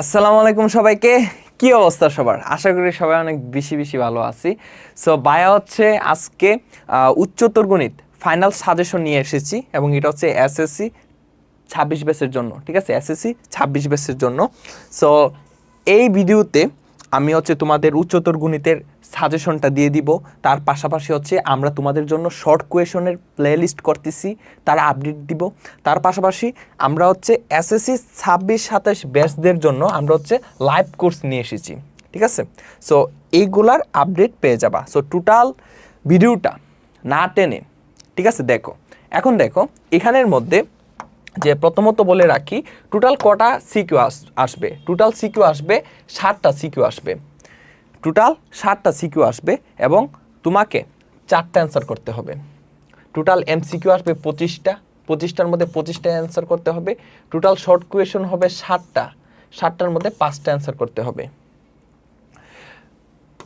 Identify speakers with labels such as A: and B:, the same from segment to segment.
A: আসসালামু আলাইকুম সবাইকে। কি অবস্থা সবার? আশা করি সবাই অনেক বেশি বেশি ভালো আছি। সো বায়া হচ্ছে আজকে উচ্চতর গণিত ফাইনাল সাজেশন নিয়ে এসেছি এবং এটা হচ্ছে এসএসসি ছাব্বিশ বেসের জন্য, ঠিক আছে? এসএসসি ছাব্বিশ বেসের জন্য। সো এই ভিডিওতে আমি হচ্ছে তোমাদের উচ্চতর গণিতের সাজেশনটা দিয়ে দিব। তার পাশাপাশি হচ্ছে আমরা তোমাদের জন্য শর্ট কোয়েশনের প্লে লিস্ট করতেছি, তার আপডেট দিব। তার পাশাপাশি আমরা হচ্ছে এসএসসি ছাব্বিশ সাতাশ ব্যাচদের জন্য আমরা হচ্ছে লাইভ কোর্স নিয়ে এসেছি, ঠিক আছে? সো এইগুলার আপডেট পেয়ে যাবা। সো টোটাল ভিডিওটা না টেনে, ঠিক আছে? দেখো, এখন দেখো, এখানের মধ্যে যে প্রথমত বলে রাখি টোটাল কটা সিকিউ আসবে? টোটাল সিকিউ আসবে ষাটটা সিকিউ আসবে। টোটাল ষাটটা সিকিউ আসবে এবং তোমাকে চারটা অ্যান্সার করতে হবে। টোটাল এমসিকিউ আসবে পঁচিশটা, পঁচিশটার মধ্যে পঁচিশটা অ্যান্সার করতে হবে। টোটাল শর্ট কোয়েশন হবে ষাটটা ষাটটার মধ্যে পাঁচটা অ্যান্সার করতে হবে।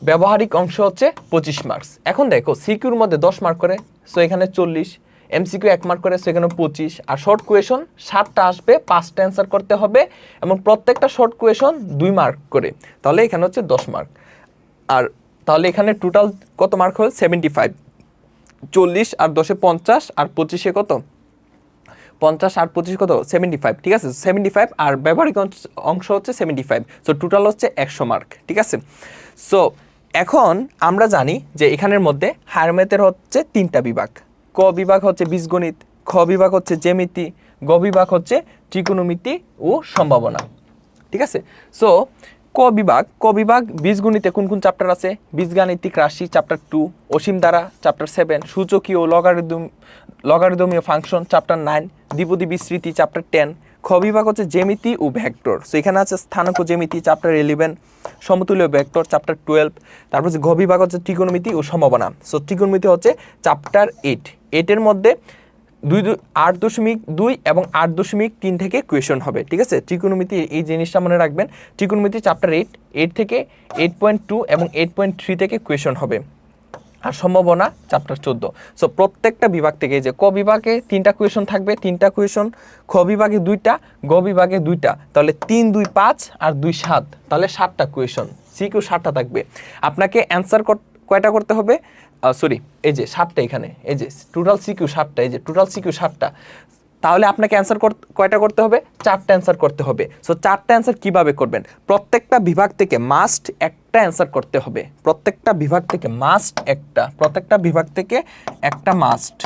A: ব্যবহারিক অংশ হচ্ছে পঁচিশ মার্কস এখন দেখো সিকিউর মধ্যে দশ মার্ক করে সো এখানে চল্লিশ। এমসিকিউ এক মার্ক করে সেখানে পঁচিশ। আর শর্ট কোয়েশন সাতটা আসবে পাঁচটা অ্যান্সার করতে হবে এবং প্রত্যেকটা শর্ট কোয়েশন দুই মার্ক করে। তাহলে এখানে হচ্ছে দশ মার্ক আর তাহলে এখানে টোটাল কত মার্ক হল? সেভেন্টি ফাইভ চল্লিশ আর দশে পঞ্চাশ আর পঁচিশে কত? পঞ্চাশ আর পঁচিশ কত? সেভেন্টি ফাইভ ঠিক আছে? সেভেন্টি ফাইভ আর ব্যবহারিক অংশ- অংশ হচ্ছে সেভেন্টি ফাইভ সো টোটাল হচ্ছে একশো মার্ক ঠিক আছে? সো এখন আমরা জানি যে এখানের মধ্যে হায়ার ম্যাথের হচ্ছে তিনটা বিভাগ। ক বিভাগ হচ্ছে বীজগণিত, খ বিভাগ হচ্ছে জ্যামিতি, গ বিভাগ হচ্ছে ত্রিকোণমিতি ও সম্ভাবনা। ঠিক আছে? সো ক বিভাগ ক বিভাগ বীজগণিতে কোন কোন চ্যাপ্টার আছে? বীজগাণিতিক রাশি চ্যাপ্টার টু অসীম দ্বারা চ্যাপ্টার সেভেন সূচকীয় লগারিদম লগারিদমীয় ফাংশন চ্যাপ্টার নাইন দ্বিপদী বিস্তৃতি চ্যাপ্টার টেন খ হচ্ছে জ্যামিতি ও ভেক্টর। সো এখানে আছে স্থানাঙ্ক জ্যামিতি চ্যাপ্টার ইলেভেন সমতুল্য ভেক্টর চ্যাপ্টার টুয়েলভ তারপর হচ্ছে ঘ হচ্ছে ত্রিকোণমিতি ও সম্ভাবনা সো ত্রিকোণমিতি হচ্ছে চ্যাপ্টার এইট এইটের মধ্যে দুই আট দশমিক দুই এবং আট দশমিক তিন থেকে কোয়েশন হবে, ঠিক আছে? ত্রিকোণমিতি, এই জিনিসটা মনে রাখবেন, ত্রিকোণমিতি চ্যাপ্টার এইট এইট থেকে এইট পয়েন্ট টু এবং এইট পয়েন্ট থ্রি থেকে কোয়েশন হবে। আর সম্ভাবনা চ্যাপ্টার চোদ্দ। সো প্রত্যেকটা বিভাগ থেকে যে ক বিভাগে তিনটা কোয়েশন থাকবে, তিনটা কোয়েশন খ বিভাগে দুইটা, গ বিভাগে দুইটা। তাহলে তিন, দুই, পাঁচ আর দুই, সাত। তাহলে সাতটা কোয়েশন সিকিউ সাতটা থাকবে। আপনাকে অ্যান্সার কয়টা করতে হবে? সরি এই যে সাতটা এখানে, এই যে টোটাল সিকিউ সাতটা, এই যে টোটাল সিকিউ সাতটা। তাহলে আপনাকে অ্যান্সার কয়টা করতে হবে? চারটা অ্যান্সার করতে হবে। সো চারটা অ্যান্সার কীভাবে করবেন? প্রত্যেকটা বিভাগ থেকে মাস্ট একটা অ্যান্সার করতে হবে। প্রত্যেকটা বিভাগ থেকে মাস্ট একটা। প্রত্যেকটা বিভাগ থেকে একটা মাস্ট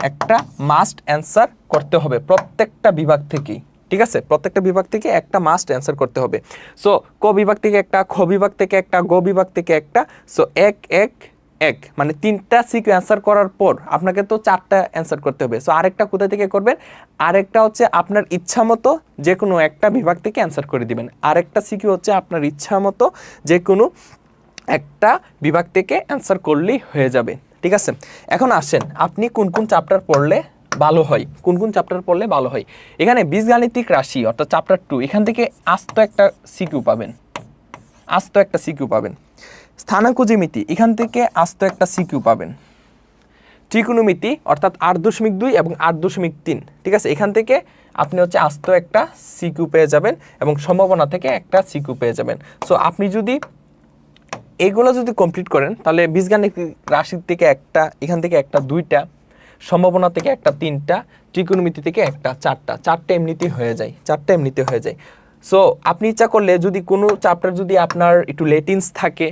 A: একটা মাস্ট অ্যান্সার করতে হবে প্রত্যেকটা বিভাগ থেকেই। ঠিক আছে? প্রত্যেকটা বিভাগ থেকে একটা মাস্ট অ্যান্সার করতে হবে। সো ক বিভাগ থেকে একটা, খ বিভাগ থেকে একটা, গ বিভাগ থেকে একটা। সো এক এক এক মানে তিনটা সিকিউ অ্যান্সার করার পর আপনাকে তো চারটা অ্যান্সার করতে হবে। সো আরেকটা কোথা থেকে করবেন? আরেকটা হচ্ছে আপনার ইচ্ছা মতো যে কোনো একটা বিভাগ থেকে অ্যান্সার করে দিবেন। আরেকটা সিকিউ হচ্ছে আপনার ইচ্ছা মতো যে কোনো একটা বিভাগ থেকে অ্যান্সার করলেই হয়ে যাবে। ঠিক আছে? এখন আসেন, আপনি কোন কোন চ্যাপ্টার পড়লে ভালো হয়? কোন কোন চ্যাপ্টার পড়লে ভালো হয়? এখানে বীজগাণিতিক রাশি, অর্থাৎ চ্যাপ্টার টু এখান থেকে আস্ত একটা সিকিউ পাবেন। আস্ত একটা সিকিউ পাবেন। স্থানাঙ্ক জ্যামিতি এখান থেকে আস্ত একটা সিকিউ পাবেন। ত্রিকোণমিতি, অর্থাৎ আট দশমিক দুই এবং আট দশমিক তিন, ঠিক আছে? এখান থেকে আপনি হচ্ছে আস্ত একটা সিকিউ পেয়ে যাবেন এবং সম্ভাবনা থেকে একটা সিকিউ পেয়ে যাবেন। সো আপনি যদি এগুলো যদি কমপ্লিট করেন, তাহলে বীজগাণিতিক রাশির থেকে একটা, এখান থেকে একটা দুইটা, সম্ভাবনা থেকে একটা তিনটা, ত্রিকোণমিতি থেকে একটা চারটা। চারটা এমনিতেই হয়ে যায়, চারটা এমনিতে হয়ে যায়। সো আপনি ইচ্ছা করলে যদি কোনো চ্যাপ্টার যদি আপনার একটু লেটিন্স থাকে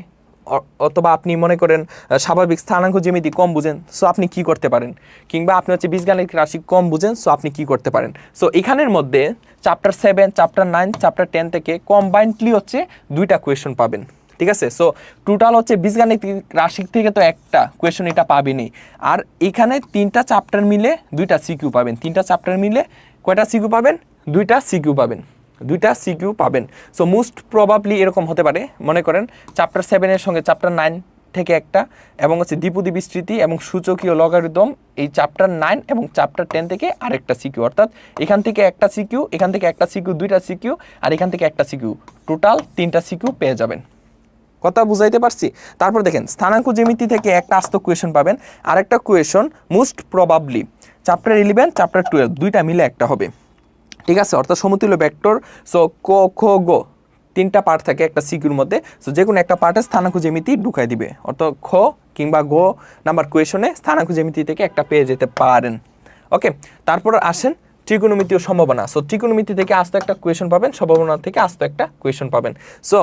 A: অথবা আপনি মনে করেন স্বাভাবিক স্থানাঙ্ক জ্যামিতি কম বুঝেন সো আপনি কি করতে পারেন? কিংবা আপনি হচ্ছে বীজগাণিতিক রাশি কম বুঝেন সো আপনি কি করতে পারেন? সো এখানের মধ্যে chapter seven chapter nine chapter ten থেকে কম্বাইন্ডলি হচ্ছে দুইটা কোয়েশন পাবেন, ঠিক আছে? সো টোটাল হচ্ছে বীজগাণিতিক রাশি থেকে তো একটা কোয়েশন এটা পাবেনি আর এখানে তিনটা চ্যাপ্টার মিলে দুইটা সিকিউ পাবেন, তিনটা চ্যাপ্টার মিলে কয়টা সিকিউ পাবেন? দুইটা সিকিউ পাবেন। দুইটা সিকিউ পাবেন। সো মোস্ট প্রবাবলি এরকম হতে পারে। মনে করেন চ্যাপ্টার সেভেনের সঙ্গে চ্যাপ্টার নাইন থেকে একটা, এবং হচ্ছে দ্বিপদী বিস্তৃতি এবং সূচকীয় লগারিদম এই চ্যাপ্টার নাইন এবং চ্যাপ্টার টেন থেকে আরেকটা সিকিউ অর্থাৎ এখান থেকে একটা সিকিউ এখান থেকে একটা সিকিউ দুইটা সিকিউ আর এখান থেকে একটা সিকিউ টোটাল তিনটা সিকিউ পেয়ে যাবেন। কথা বুঝাইতে পারছি? তারপর দেখেন, স্থানাঙ্ক জ্যামিতি থেকে একটা আস্ত কোয়েশন পাবেন। আরেকটা question most probably chapter eleven chapter twelve দুইটা মিলে একটা হবে। ঠিক আছে? অর্থাৎ সমতুল্য ভেক্টর সো ক, খ, গো, তিনটা পার্ট থাকে একটা সিকিউর মধ্যে। সো যে কোনো একটা পার্টে স্থানাঙ্ক জ্যামিতি ঢুকাই দিবে। অর্থাৎ খ কিংবা গ নাম্বার কোয়েশনে স্থানাঙ্ক থেকে একটা পেয়ে যেতে পারেন। ওকে তারপর আসেন ত্রিকোণমিতীয় সম্ভাবনা। সো ত্রিকোণমিতি থেকে আস্ত একটা কোয়েশন পাবেন, সম্ভাবনা থেকে আস্ত একটা কোয়েশন পাবেন। সো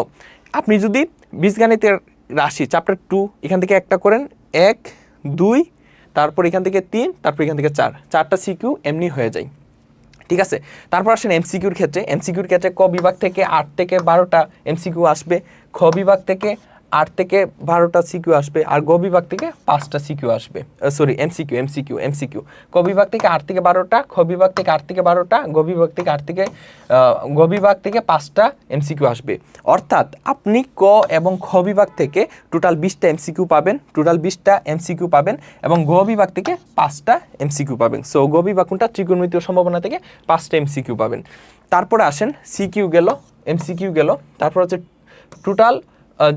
A: আপনি যদি বীজগণিতের রাশি চ্যাপ্টার টু এখান থেকে একটা করেন, এক, দুই, তারপর এখান থেকে তিন, তারপর এখান থেকে চার। চারটা সিকিউ এমনি হয়ে যায়। ঠিক আছে? তারপর আসেন এমসিকিউর ক্ষেত্রে। এমসিকিউর ক্ষেত্রে ক বিভাগ থেকে আট থেকে বারোটা এমসিকিউ আসবে। খ বিভাগ থেকে আট থেকে বারোটা সিকিউ আসবে আর গ বিভাগ থেকে পাঁচটা সিকিউ আসবে। সরি এমসিকিউ এমসিকিউ এমসিকিউ ক বিভাগ থেকে আট থেকে বারোটা, খ বিভাগ থেকে আট থেকে বারোটা, গ বিভাগ থেকে আট থেকে গ বিভাগ থেকে পাঁচটা এমসিকিউ আসবে। অর্থাৎ আপনি ক এবং খ বিভাগ থেকে টোটাল বিশটা এমসিকিউ পাবেন টোটাল বিশটা এমসিকিউ পাবেন এবং গ বিভাগ থেকে পাঁচটা এমসিকিউ পাবেন। সো গ বিভাগ কোনটা? ত্রিকোণমিতীয় সম্ভাবনা থেকে পাঁচটা এমসিকিউ পাবেন। তারপরে আসেন সিকিউ গেল এমসিকিউ গেল, তারপর হচ্ছে টোটাল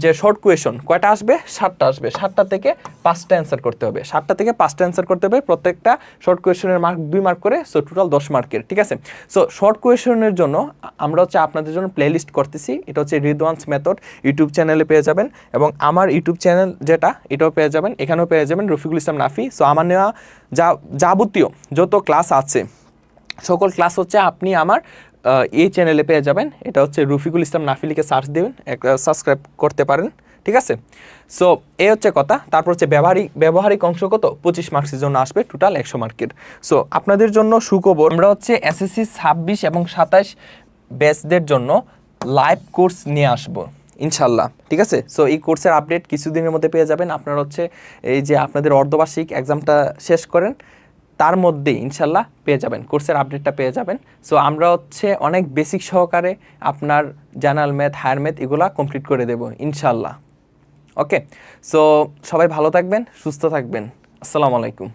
A: যে শর্ট কোয়েশন কয়টা আসবে? সাতটা আসবে। সাতটা থেকে পাঁচটা অ্যান্সার করতে হবে। সাতটা থেকে পাঁচটা অ্যান্সার করতে হবে। প্রত্যেকটা শর্ট কোয়েশনের মার্ক দুই মার্ক করে সো টোটাল দশ মার্কের ঠিক আছে? সো শর্ট কোয়েশনের জন্য আমরা হচ্ছে আপনাদের জন্য প্লেলিস্ট করতেছি। এটা হচ্ছে রিদওয়ান্স মেথড ইউটিউব চ্যানেলে পেয়ে যাবেন এবং আমার ইউটিউব চ্যানেল যেটা, এটাও পেয়ে যাবেন। এখানেও পেয়ে যাবেন রফিকুল ইসলাম নাফি। সো আমার নেওয়া যা, যাবতীয় যত ক্লাস আছে, সকল ক্লাস হচ্ছে আপনি আমার এই চ্যানেলে পেয়ে যাবেন। এটা হচ্ছে রফিকুল ইসলাম নাফিলিকে সার্চ দেবেন সাবস্ক্রাইব করতে পারেন, ঠিক আছে? সো এই হচ্ছে কথা। তারপর হচ্ছে ব্যবহারিক ব্যবহারিক অংশ কত? পঁচিশ মার্কসের জন্য আসবে টোটাল একশো মার্কের সো আপনাদের জন্য সুখবর, আমরা হচ্ছে এসএসসি ছাব্বিশ এবং সাতাশ ব্যাচদের জন্য লাইভ কোর্স নিয়ে আসব, ইনশাল্লাহ, ঠিক আছে? সো এই কোর্সের আপডেট কিছুদিনের মধ্যে পেয়ে যাবেন। আপনারা হচ্ছে এই যে আপনাদের অর্ধবার্ষিক এক্সামটা শেষ করেন। তার মধ্যে ইনশাল্লাহ পেয়ে যাবেন, কোর্সের আপডেটটা পেয়ে যাবেন। সো আমরা হচ্ছে অনেক বেসিক সহকারে আপনার জার্নাল ম্যাথ হায়ার ম্যাথ এগুলা কমপ্লিট করে দেব ইনশাল্লাহ। ওকে সো সবাই ভালো থাকবেন, সুস্থ থাকবেন। আসসালামু আলাইকুম।